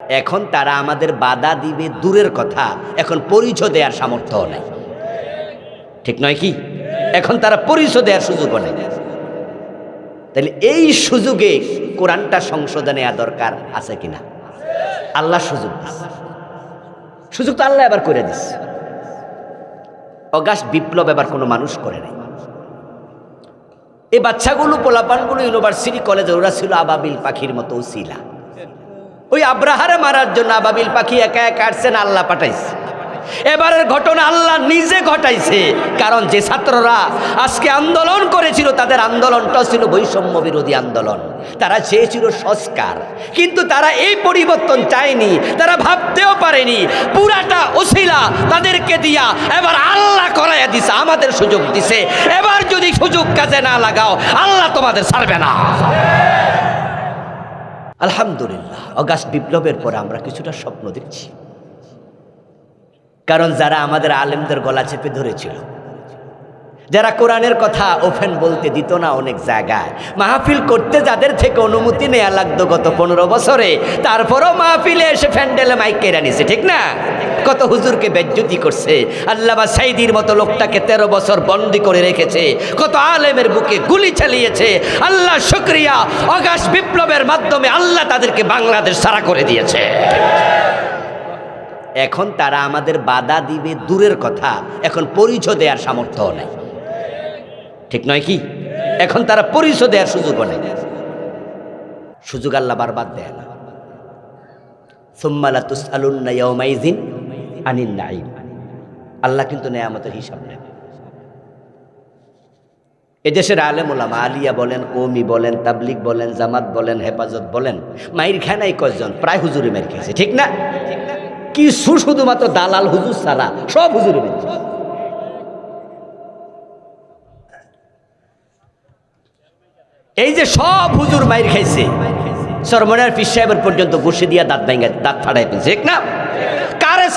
এখন তারা আমাদের বাধা দিবে দূরের কথা। এখন পরিচয় দেওয়ার সামর্থ্য নেই। ঠিক নয় কি? এখন তারা পরিচয় দেওয়ার সুযোগও নেই। তাহলে এই সুযোগে কোরআনটা সংশোধনে দরকার আছে কিনা? আল্লাহ সুযোগ সুযোগ তো আল্লাহ এবার করে দিচ্ছে অগাস্ট বিপ্লব এবার কোনো মানুষ করে নাই। এই বাচ্চাগুলো, পোলাপানগুলো, ইউনিভার্সিটি কলেজে ওরা ছিল আবাবিল পাখির মতো ছিলা ওই আব্রাহারে মারার জন্য আবাবিল পাখি একা একা আসছেন আল্লাহ পাঠাইছে। এবারের ঘটনা আল্লাহ নিজে ঘটাইছে, কারণ যে ছাত্ররা আজকে আন্দোলন করেছিল, তাদের আন্দোলনটা ছিল বৈষম্য বিরোধী আন্দোলন। তারা চেয়েছিল সংস্কার, কিন্তু তারা এই পরিবর্তন চায়নি, তারা ভাবতেও পারেনি, পুরাটা ওসিলা তাদেরকে দিয়া এবার আল্লাহ করাইয়া দিছে, আমাদের সুযোগ দিছে। এবার যদি সুযোগ কাজে না লাগাও, আল্লাহ তোমাদের ছাড়বে না। আলহামদুলিল্লাহ, অগাস্ট বিপ্লবের পরে আমরা কিছুটা স্বপ্ন দেখছি। কারণ যারা আমাদের আলেমদের গলা চেপে ধরেছিল, যারা কোরআনের কথা ওফেন বলতে দিত না অনেক জায়গায়, মাহফিল করতে যাদের থেকে অনুমতি নেওয়া লাগতো গত পনেরো বছরে, তারপরও মাহফিলে এসে ফ্যান্ডেলে মাইক কেড়ে নিছে, ঠিক না? কত হুজুরকে বেজ্জুতি করছে। আল্লামা সাইদির মতো লোকটাকে তেরো বছর বন্দি করে রেখেছে, কত আলেমের বুকে গুলি চালিয়েছে। আল্লাহ শুক্রিয়া অগাস্ট বিপ্লবের মাধ্যমে আল্লাহ তাদেরকে বাংলাদেশ সারা করে দিয়েছে। এখন তারা আমাদের বাধা দিবে দূরের কথা, এখন পরিচয় দেওয়ার সামর্থ্য নেই। ঠিক নয় কি? এখন তারা পরিচয় দেওয়ার সুযোগও নেই। সুযোগ আল্লাহ বারবার দেয় না। সুম্মালা তুসালুন্না ইয়াউমাইজিন আনিন নাইম আল্লাহ কিন্তু নেয়ামতের হিসাব নেন। এদেশের আলেম ওলামা আলিয়া বলেন কৌমি বলেন তাবলিক বলেন, জামাত বলেন, হেফাজত বলেন, মাইর খানাই কয়জন? প্রায় হুজুরে মের খেয়েছে, ঠিক না? কিছু শুধুমাত্র দালাল হুজুর ছাড়া সব হুজুরে মেরেছে এই যে সব হুজুর মাইর খাইছে সরমনের পীর সাহেবের পর্যন্ত ঘুষি দিয়া দাঁত ভাঙ্গা দাঁত ফাটাই ফেলছে, ঠিক না?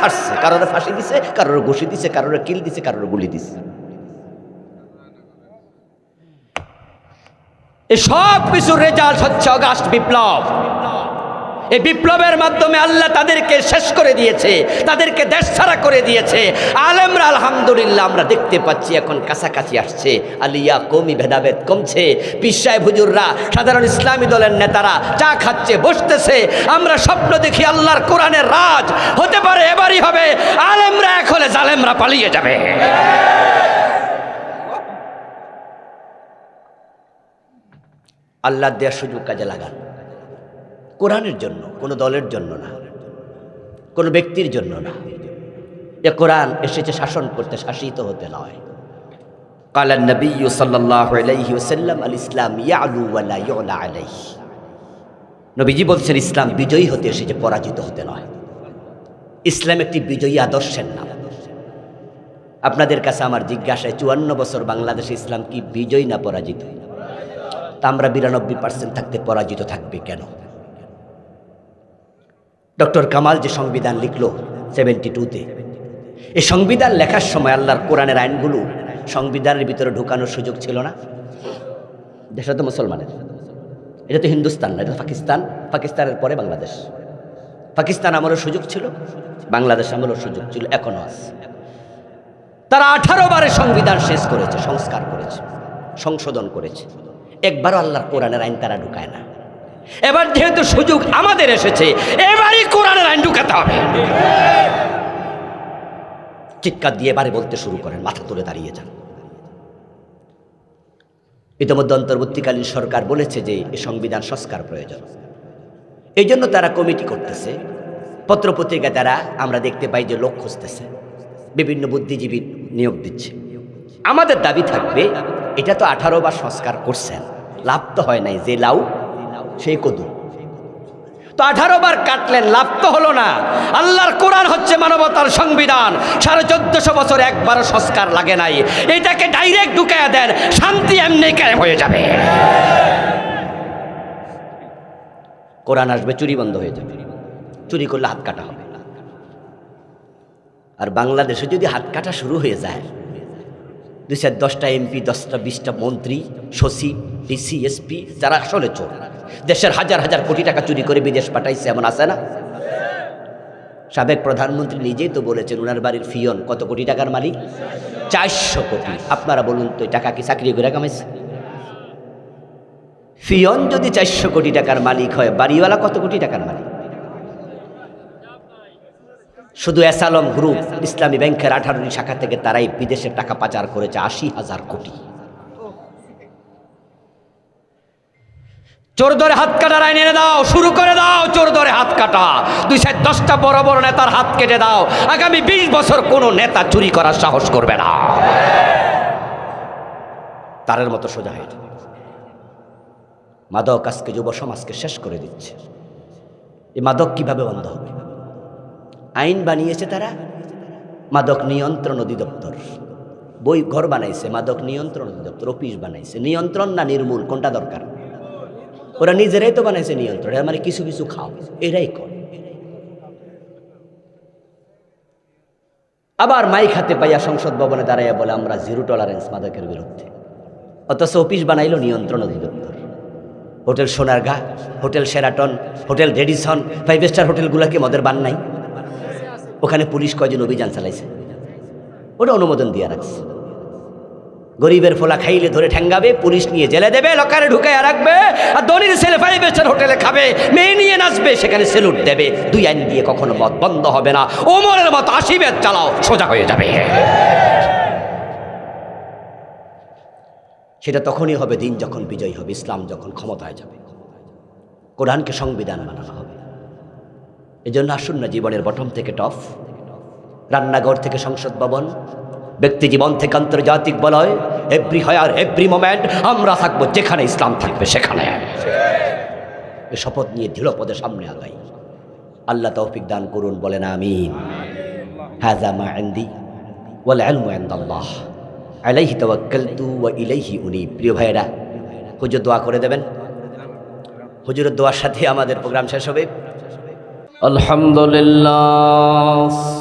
ছাড়ছে। কারোর ফাঁসি দিছে, কারোর ঘুষি দিছে, কারোর কিল দিছে, কারোর গুলি দিছে। এই সব কিছুর রেজাল্ট হচ্ছে অগাস্ট বিপ্লব। এই বিপ্লবের মাধ্যমে আল্লাহ তাদেরকে শেষ করে দিয়েছে, তাদেরকে দেশ ছাড়া করে দিয়েছে। আলেমরা আলহামদুলিল্লাহ আমরা দেখতে পাচ্ছি এখন কাছাকাছি আসছে। আলিয়া কমি ভেদাভেদ কমছে। পিসায় হুজুররা, সাধারণ ইসলামী দলের নেতারা চা খাচ্ছে, বসতেছে। আমরা স্বপ্ন দেখি আল্লাহর কোরআনের রাজ হতে পারে, এবারই হবে। আলেমরা এক হলে জালেমরা পালিয়ে যাবে। আল্লাহ দেওয়ার সুযোগ কাজে লাগান। কোরআনের জন্য কোনো দলের জন্য না কোনো ব্যক্তির জন্য না এ কোরআন এসেছে শাসন করতে শাসিত হতে নয় قال النبي صلى الله عليه وسلم الاسلام يعلو ولا يعلى عليه নবীজি বলছেন ইসলাম বিজয়ী হতে এসেছে পরাজিত হতে নয় ইসলাম একটি বিজয়ী আদর্শের নাম আপনাদের কাছে আমার জিজ্ঞাসায় চুয়ান্ন বছর বাংলাদেশে ইসলাম কি বিজয়ী না পরাজিত তা আমরা বিরানব্বই পার্সেন্ট থাকতে পরাজিত থাকবে কেন ডক্টর কামাল যে সংবিধান লিখল সেভেন্টি টুতে এই সংবিধান লেখার সময় আল্লাহর কোরআনের আইনগুলো সংবিধানের ভিতরে ঢুকানোর সুযোগ ছিল না। দেশটা তো মুসলমানের। এটা তো হিন্দুস্তান না, এটা পাকিস্তান। পাকিস্তানের পরে বাংলাদেশ। পাকিস্তান আমারও সুযোগ ছিল, বাংলাদেশ আমারও সুযোগ ছিল, এখনও আছে। তারা আঠারো বারে সংবিধান শেষ করেছে, সংস্কার করেছে, সংশোধন করেছে। একবারও আল্লাহর কোরআনের আইন তারা ঢুকায় না। এবার যেহেতু সুযোগ আমাদের এসেছে, এবারই কোরআনের আইন ঢুকাতে হবে। চিৎকার দিয়ে এবারে বলতে শুরু করেন, মাথা তুলে দাঁড়িয়ে যান। ইতিমধ্যে অন্তর্বর্তীকালীন সরকার বলেছে যে এই সংবিধান সংস্কার প্রয়োজন। এই জন্য তারা কমিটি করতেছে। পত্রপত্রিকা দ্বারা আমরা দেখতে পাই যে লোক খুঁজতেছে। বিভিন্ন বুদ্ধিজীবী নিয়োগ দিচ্ছে। আমাদের দাবি থাকবে, এটা তো আঠারো বার সংস্কার করছেন। লাভ তো হয় নাই, যে লাউ সেই কদু তো আঠারো বার কাটলেন লাভ তো হলো না। আল্লাহর কোরআন হচ্ছে মানবতার সংবিধান। সাড়ে চোদ্দশো বছর একবারও সংস্কার লাগে নাই। এটাকে ডাইরেক্ট ঢুকাইয়া দেন, শান্তি এমনি কায়েম হয়ে যাবে। কোরআন আসবে, চুরি বন্ধ হয়ে যাবে। চুরি করলে হাত কাটা হবে। আর বাংলাদেশে যদি হাত কাটা শুরু হয়ে যায় দুই চার দশটা এমপি, দশটা, বিশটা মন্ত্রী সচিব ডিসি এসপি যারা আসলে চোর। দেশের হাজার হাজার কোটি টাকা চুরি করে বিদেশ পাঠাইছে, এমন আছে না? সাবেক প্রধানমন্ত্রী নিজেই তো বলেছেন ওনার বাড়ির ফিয়ন কত কোটি টাকার মালিক? চারশো কোটি। আপনারা বলুন তো টাকা কি চাকরি করে কামাইছে? ফিয়ন যদি চারশো কোটি টাকার মালিক হয়, বাড়িওয়ালা কত কোটি টাকার মালিক? শুধু এসালম গ্রুপ, ইসলামী ব্যাংকের আঠারোটি শাখা থেকে তারাই বিদেশে টাকা পাচার করেছে আশি হাজার কোটি। চোর ধরে হাত কাটার আইন এনে দাও, শুরু করে দাও, চোর ধরে হাত কাটা। দুই সাইড দশটা বড় বড় নেতার হাত কেটে দাও। আগামী বিশ বছর কোনো নেতা চুরি করার সাহস করবে না। তারের মতো সোজা হয়ে যাবে। মাদক আজকে, যুব সমাজকে শেষ করে দিচ্ছে। এই মাদক কীভাবে বন্ধ হবে? আইন বানিয়েছে তারা? মাদক নিয়ন্ত্রণ অধিদপ্তর। বই ঘর বানাইছে, মাদক নিয়ন্ত্রণ অধিদপ্তর, অফিস বানাইছে। নিয়ন্ত্রণ না নির্মূল, কোনটা দরকার? ওরা নিজেরাই তো বানাইছে নিয়ন্ত্রণ, এরা মানে কিছু কিছু খাও। এরাই কর। আবার মাইক হাতে পাইয়া সংসদ ভবনে দাঁড়াইয়া বলে, আমরা জিরো টলারেন্স মাদকের বিরুদ্ধে। অথচ অফিস বানাইলো নিয়ন্ত্রণ অধিদপ্তর। Hotel Sonargaon, hotel Sheraton hotel Radisson five star হোটেলগুলোকে মদের বান নাই? ওখানে পুলিশ কয়জন অভিযান চালাইছে? ওটা অনুমোদন দিয়ে রাখছে। গরিবের ফোলা খাইলে ধরে ঠেঙ্গাবে, পুলিশ নিয়ে জেলে দেবে, লকারে ঢুকাইয়া রাখবে, আর দলির ছেলে ফাইভ হোটেলে খাবে, মেয়ে নিয়ে নাচবে, সেখানে সেলুট দেবে। দুই আইন দিয়ে কখনো মত বন্ধ হবে না। ওমরের মত আশি চালাও, সোজা হয়ে যাবে। সেটা তখনই হবে দিন যখন বিজয় হবে, ইসলাম যখন ক্ষমতায় যাবে। কোরআনকে সংবিধান বানানো হবে। এই জন্য আসুন না জীবনের বটম থেকে টফ রান্নাঘর থেকে সংসদ ভবন ব্যক্তি জীবন থেকে আন্তর্জাতিক বলয় এভরি হায়ার এভরি মোমেন্ট আমরা থাকব যেখানে ইসলাম থাকবে সেখানে। শপথ নিয়ে দৃঢ় পদে সামনে আগাই। আল্লাহ তৌফিক দান করুন, বলেন আমিন। হাজা মা আন্দি ওয়াল আলমু আন্দাল্লাহ আলাইহি তাওয়াক্কালতু ওয়া ইলাইহি উনি। প্রিয় ভাইরা হুজুর দোয়া করে দেবেন। হুজুরের দোয়ার সাথে আমাদের প্রোগ্রাম শেষ হবে। আলহামদুলিল্লাহ।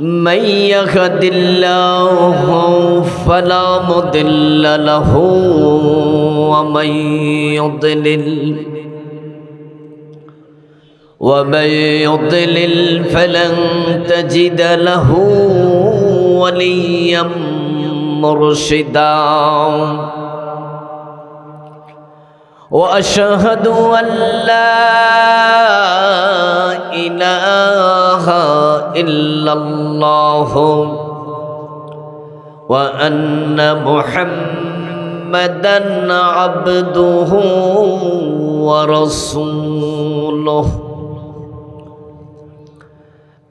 من يهد الله فلا مضل له ومن يضلل ومن يضلل فلن تجد له وليا مرشدا وأشهد أن لا إله إلا الله وأن محمدا عبده ورسوله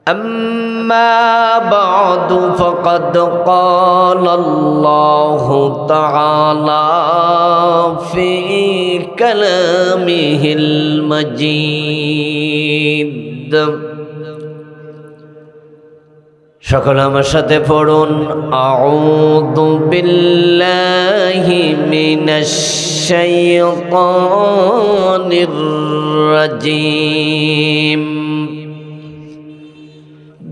أما بعد فقد قال الله تعالى في كلامه المجيد সকল আমার সাথে পড়ুন আউযু বিল্লাহি মিনাশ শাইতানির রাজিম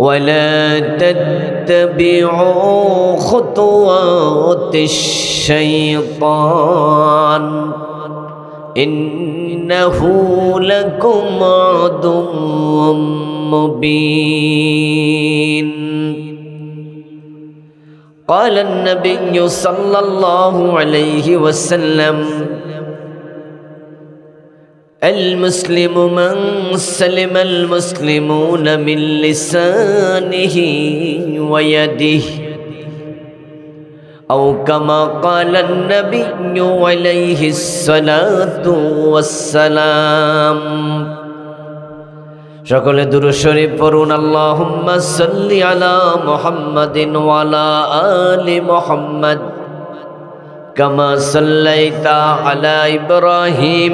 ولا تتبعوا خطوات الشيطان. إنه لكم عدو مبين. قال النبي صلى الله عليه وسلم المسلم من سلم المسلمون من لسانه ويده أو كما قال النبي عليه الصلاة والسلام সকলে দুরু শরীফ পড়ুন আল্লাহুম্মা সাল্লি আলা মুহাম্মাদিন ওয়ালা আলি মুহাম্মাদ কামা সাল্লাইতা আলা ইব্রাহিম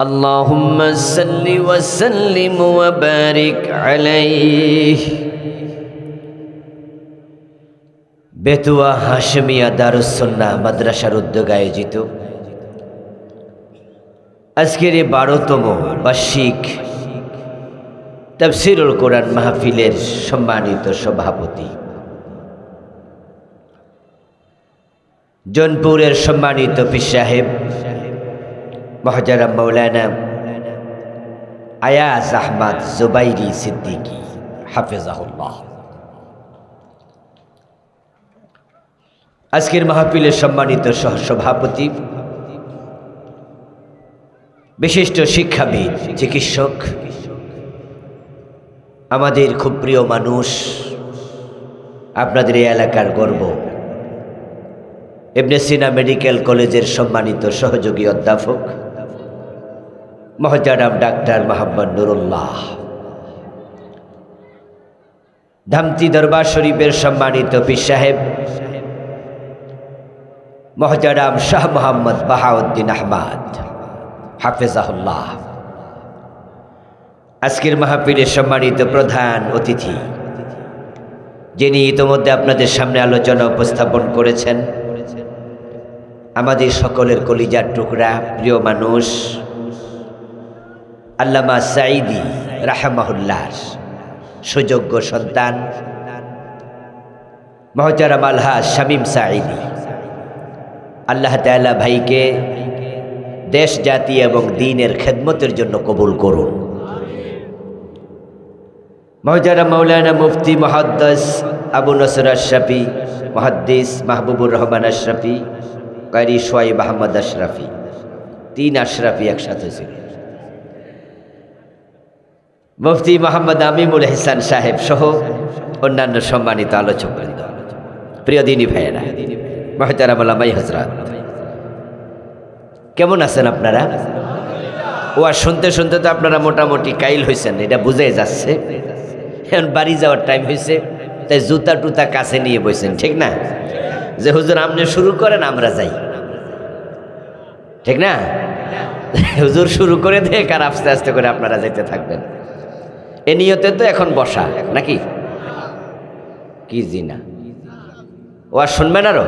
اللهم صل وسلم وبارك عليه বেতুয়া হাশমিয়া দারুসন্না মাদ্রাসার উদ্যোগ আয়োজিত আজকের এই বারোতম বার্ষিক তফসিরুল কোরআন মাহফিলের সম্মানিত সভাপতি জনপুরের সম্মানিত পীর সাহেব মহাজারাম মৌলানা আয়াজ আহমদ জুবাইরি সিদ্দিকী, হাফেজাহুল্লাহ। আজকের মাহফিলের সম্মানিত সহসভাপতি, বিশিষ্ট শিক্ষাবিদ, চিকিৎসক, আমাদের খুব প্রিয় মানুষ, আপনাদের এই এলাকার গর্ব। এমনি সিনা মেডিকেল কলেজের সম্মানিত সহযোগী অধ্যাপক মহজারাম ডাক্তার মোহাম্মদ নুরুল্লাহ। ধামতি দরবার শরীফের সম্মানিত পীর সাহেব মহজারাম শাহ মোহাম্মদ বাহাউদ্দিন আহমাদ, হাফেজাহুল্লাহ। আজকের মাহফিলের সম্মানিত প্রধান অতিথি, যিনি ইতোমধ্যে আপনাদের সামনে আলোচনা উপস্থাপন করেছেন, আমাদের সকলের কলিজার টুকরা, প্রিয় মানুষ আল্লামা সাইদি রাহামাহুল্লার সুযোগ্য সন্তান মহজারাম আলহা শামীম সাইদি আল্লাহ তালা ভাইকে দেশ, জাতি এবং দিনের খেদমতের জন্য কবুল করুন। মহজারা মৌলানা মুফতি মহাদ্দাস আবু নসর আশরাফি, মহাদ্দিস মাহবুবুর রহমান আশরাফি কারি সোয়াইব আহমদ আশরাফি, তিন আশরাফি একসাথে ছিল মুফতি মোহাম্মদ আমিমুল হেসান সাহেব সহ অন্যান্য সম্মানিত আলোচকবৃন্দ প্রিয় দিনী ভাইয়েরা, মহতারাম আলামাই হজরত কেমন আছেন আপনারা? ও আর শুনতে শুনতে তো আপনারা মোটামুটি কাইল হয়েছেন এটা বুঝাই যাচ্ছে। এখন বাড়ি যাওয়ার টাইম হয়েছে তাই জুতা টুতা কাছে নিয়ে বসেন ঠিক না? যে হুজুর, আপনি শুরু করেন, আমরা যাই। ঠিক না? হুজুর শুরু করে দেখ আর আস্তে আস্তে করে আপনারা যেতে থাকবেন। এ নিয়তে তো এখন বসা, নাকি? কি জিনা? ও আর শুনবেন আরও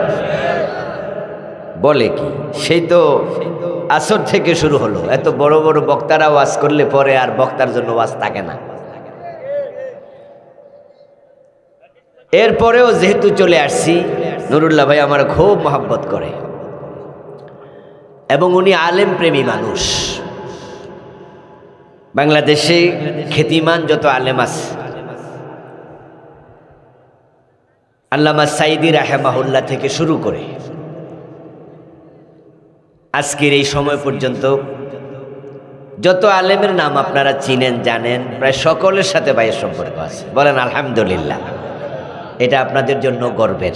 বলে কি? সেই তো আসর থেকে শুরু হলো। এত বড় বড় বক্তারা ওয়াজ করলে পরে আর বক্তার জন্য ওয়াজ থাকে না। এরপরেও যেহেতু চলে আসছি, নুরুল্লাহ ভাই আমার খুব মহাব্বত করে। এবং উনি আলেম প্রেমী মানুষ। বাংলাদেশে খ্যাতিমান যত আলেম আছে। আল্লামা সাইদি রাহেমাহুল্লাহ থেকে শুরু করে আজকের এই সময় পর্যন্ত যত আলেমের নাম আপনারা চিনেন, জানেন, প্রায় সকলের সাথে ভাইয়ের সম্পর্ক আছে। বলেন, আলহামদুলিল্লাহ। এটা আপনাদের জন্য গর্বের।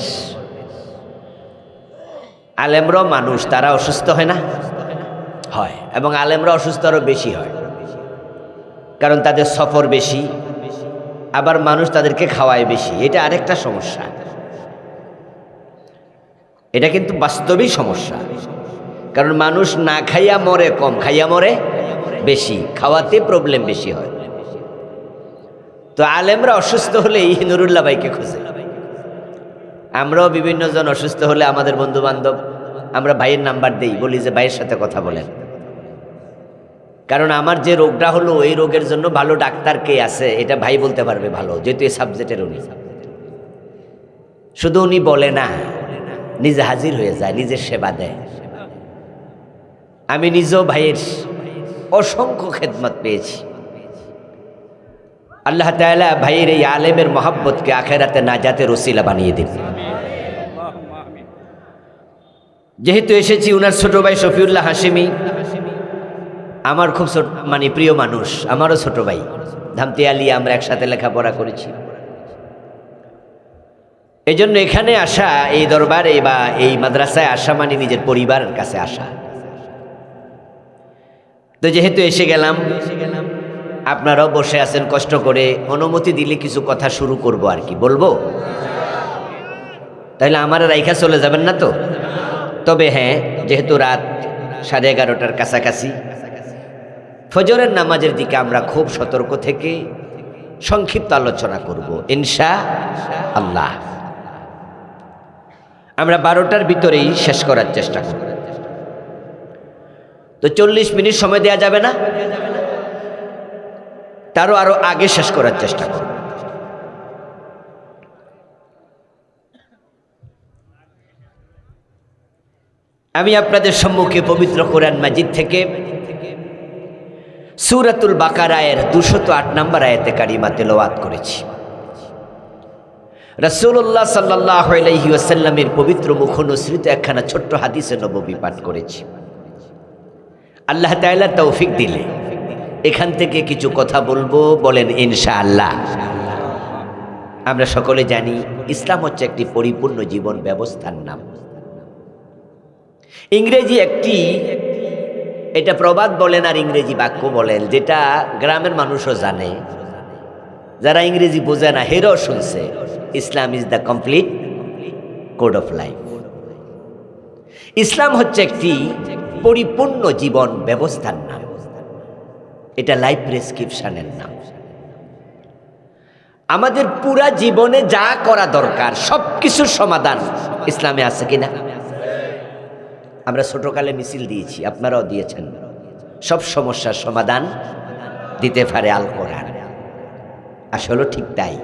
আলেমরাও মানুষ, তারা অসুস্থ হয় না? হয়। এবং আলেমরা অসুস্থ আরও বেশি হয়। কারণ তাদের সফর বেশি, আবার মানুষ তাদেরকে খাওয়ায় বেশি। এটা আরেকটা সমস্যা। এটা কিন্তু বাস্তবিক সমস্যা। কারণ মানুষ না খাইয়া মরে কম, খাইয়া মরে বেশি। খাওয়াতে প্রবলেম বেশি হয়। তো আলেমরা অসুস্থ হলে এই নুরুল্লাহ ভাইকে খোঁজে। আমরাও বিভিন্ন জন অসুস্থ হলে আমাদের বন্ধু বান্ধব আমরা ভাইয়ের নাম্বার দিই, বলি যে ভাইয়ের সাথে কথা বলেন। কারণ আমার যে রোগটা হলো এই রোগের জন্য ভালো ডাক্তার কে আছে? এটা ভাই বলতে পারবে ভালো, যেহেতু এই সাবজেক্টের উনি। শুধু উনি বলে না, নিজে হাজির হয়ে যায় নিজের সেবা দেয়। আমি নিজেও ভাইয়ের অসংখ্য খেদমত পেয়েছি। আল্লাহ তাআলা ভাইয়ের এই আলেমের মহাব্বতকে আখেরাতে নাজাতে রসিলা বানিয়ে দিন। যেহেতু এসেছি উনার ছোট ভাই শফিউল্লাহ হাসিমি আমার খুব ছোট মানে প্রিয় মানুষ, আমারও ছোট ভাই। ধামতি আলী, আমরা একসাথে লেখাপড়া করেছি। এই জন্য এখানে আসা, এই দরবারে বা এই মাদ্রাসায় আসা মানে নিজের পরিবারের কাছে আসা। তো যেহেতু এসে গেলাম, আপনারাও বসে আছেন কষ্ট করে, অনুমতি দিলে কিছু কথা শুরু করব আর কি, বলব? তাহলে আমার রাইখা চলে যাবেন না তো? তবে হ্যাঁ যেহেতু রাত সাড়ে এগারোটার কাছাকাছি ফজরের নামাজের দিকে আমরা খুব সতর্ক থেকে সংক্ষিপ্ত আলোচনা করব, ইনশা আল্লাহ। আমরা বারোটার ভিতরেই শেষ করার চেষ্টা করব। তো চল্লিশ মিনিট সময় দেওয়া যাবে না? তারও আরও আগে শেষ করার চেষ্টা করব। আমি আপনাদের সম্মুখে পবিত্র কোরআন মাজিদ থেকে সুরাতুল বাকারায়ের দুশত আট নম্বর আয়াতে কারিমা তেলাওয়াত করেছি। রাসূলুল্লাহ সাল্লাল্লাহু আলাইহি ওয়াসাল্লামের পবিত্র মুখনসৃত একখানা ছোট্ট হাদিসে নববী পাঠ করেছি। আল্লাহ তাআলা তৌফিক দিলে এখান থেকে কিছু কথা বলব, বলেন ইনশাআল্লাহ। আমরা সকলে জানি, ইসলাম হচ্ছে একটি পরিপূর্ণ জীবন ব্যবস্থার নাম। ইংরেজি একটি এটা প্রবাদ বলেন আর ইংরেজি বাক্য বলেন, যেটা গ্রামের মানুষও জানে। যারা ইংরেজি বোঝে না হেরও শুনছে, Islam is the complete code of life Islam হচ্ছে একটি পরিপূর্ণ জীবন ব্যবস্থার নাম। এটা লাইফ প্রেসক্রিপশনের নাম। আমাদের পুরা জীবনে যা করা দরকার সব কিছুর সমাধান ইসলামে আছে কিনা? আমরা ছোটকালে মিছিল দিয়েছি, আপনারাও দিয়েছেন। সব সমস্যার সমাধান দিতে পারে আল কোরআন। আসলে ঠিক তাই।